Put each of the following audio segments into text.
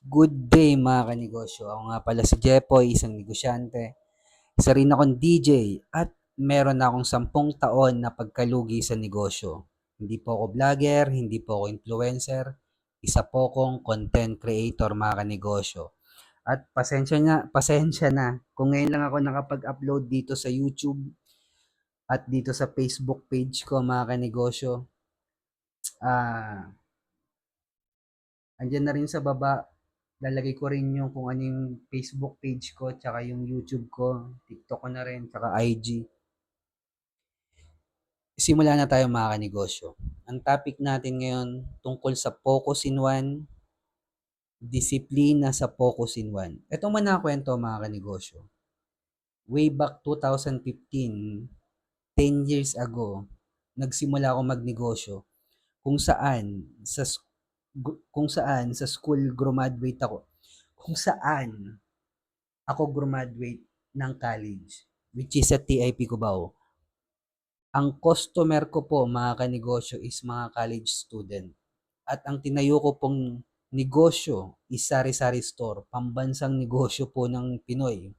Good day mga kanegosyo. Ako nga pala si Jepoy, isang negosyante. Isa rin akong DJ at meron na akong sampung taon na pagkalugi sa negosyo. Hindi po ako vlogger, hindi po ako influencer. Isa po akong content creator mga kanegosyo. At pasensya na, pasensya na kung ngayon lang ako nakapag-upload dito sa YouTube at dito sa Facebook page ko mga kanegosyo. Ah, andyan na rin sa baba lalagay ko rin yung kung ano Facebook page ko, tsaka yung YouTube ko, TikTok ko na rin, tsaka IG. Simula na tayo mga kanegosyo. Ang topic natin ngayon tungkol sa focus in one, disiplina sa focus in one. Ito man nakakwento mga kanegosyo. Way back 2015, 10 years ago, nagsimula ako magnegosyo kung saan sa kung saan sa school graduate ako. Kung saan ako graduate ng college which is sa TIP Cubao. Ang customer ko po mga kanegosyo is mga college student. At ang tinayo ko pong negosyo is sari-sari store, pambansang negosyo po ng Pinoy.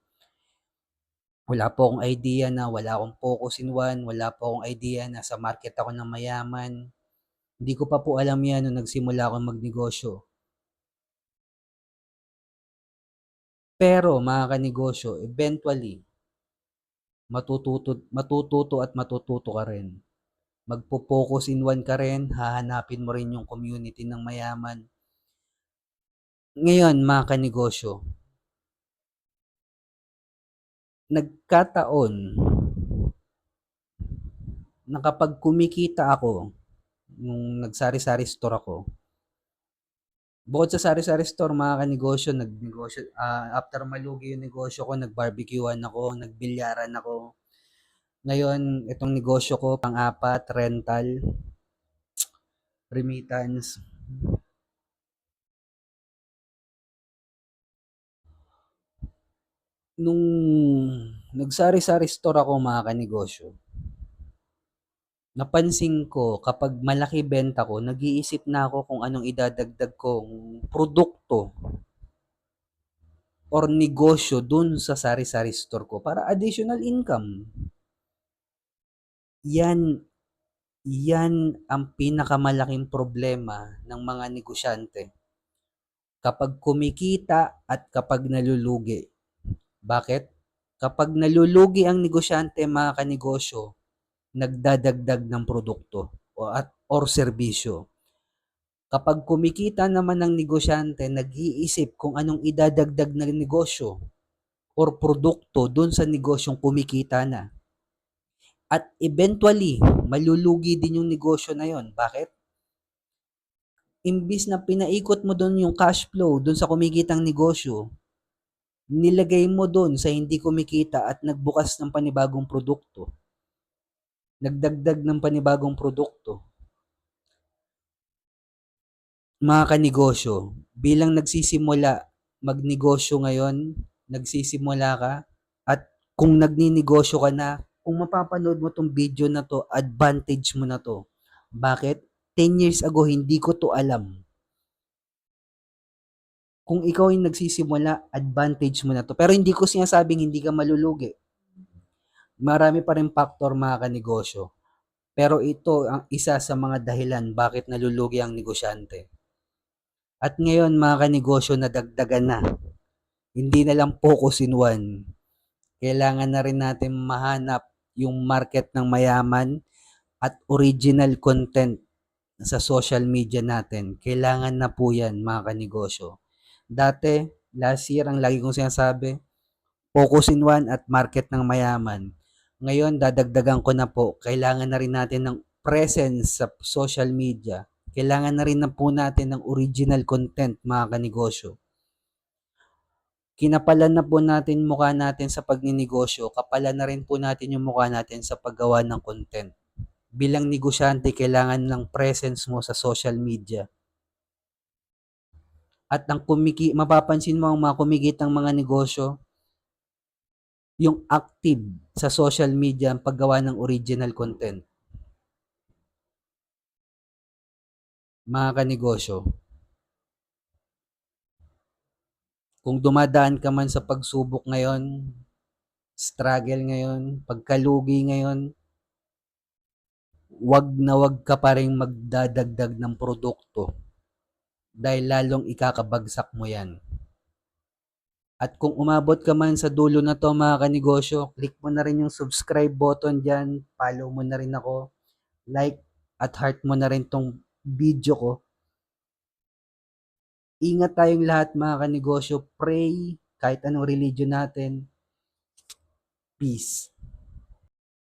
Wala po akong idea na wala akong focus in one, wala po akong idea na sa market ako ng mayaman, hindi ko pa po alam yan nung nagsimula ako magnegosyo. Pero mga kanegosyo, eventually, matututo, matututo at matututo ka rin. Magpo-focus in one ka rin, hahanapin mo rin yung community ng mayaman. Ngayon, mga kanegosyo, nagkataon na kapag kumikita ako, nung nagsari-sari store ako, bukod sa sari-sari store, mga kanegosyo, nagnegosyo, ah, after malugi yung negosyo ko, nagbarbecuean ako, nagbilyaran ako. Ngayon, itong negosyo ko, pang-apat, rental, remittance. Nung nagsari-sari store ako, mga kanegosyo, napansin ko kapag malaki benta ko, nag-iisip na ako kung anong idadagdag kong produkto or negosyo dun sa sari-sari store ko para additional income. Yan, yan ang pinakamalaking problema ng mga negosyante. Kapag kumikita at kapag nalulugi. Bakit? Kapag nalulugi ang negosyante, mga kanegosyo, nagdadagdag ng produkto o at or serbisyo. Kapag kumikita naman ng negosyante, nag-iisip kung anong idadagdag na negosyo or produkto doon sa negosyong kumikita na. At eventually, malulugi din yung negosyo na yon. Bakit? Imbis na pinaikot mo doon yung cash flow doon sa kumikitang negosyo, nilagay mo doon sa hindi kumikita at nagbukas ng panibagong produkto nagdagdag ng panibagong produkto. Mga kanegosyo, bilang nagsisimula magnegosyo ngayon, nagsisimula ka, at kung nagninegosyo ka na, kung mapapanood mo tong video na to, advantage mo na to. Bakit? 10 years ago, hindi ko to alam. Kung ikaw ay nagsisimula, advantage mo na to. Pero hindi ko sinasabing hindi ka malulugi. Marami pa rin factor mga kanegosyo. Pero ito ang isa sa mga dahilan bakit nalulugi ang negosyante. At ngayon mga kanegosyo nadagdagan na. Hindi na lang focus in one. Kailangan na rin natin mahanap yung market ng mayaman at original content sa social media natin. Kailangan na po yan mga kanegosyo. Dati, last year, ang lagi kong sinasabi, focus in one at market ng mayaman. Ngayon, dadagdagan ko na po, kailangan na rin natin ng presence sa social media. Kailangan na rin na po natin ng original content, mga kanegosyo. Kinapalan na po natin mukha natin sa pagninegosyo, kapalan na rin po natin yung mukha natin sa paggawa ng content. Bilang negosyante, kailangan ng presence mo sa social media. At ang kumiki, mapapansin mo ang mga kumikitang mga negosyo, yung active sa social media ang paggawa ng original content. Mga kanegosyo, Kung dumadaan ka man sa pagsubok ngayon, struggle ngayon, pagkalugi ngayon, wag na wag ka pa rin magdadagdag ng produkto dahil lalong ikakabagsak mo yan. At kung umabot ka man sa dulo na to mga kanegosyo, click mo na rin yung subscribe button dyan, follow mo na rin ako, like at heart mo na rin tong video ko. Ingat tayong lahat mga kanegosyo, pray kahit anong religion natin. Peace.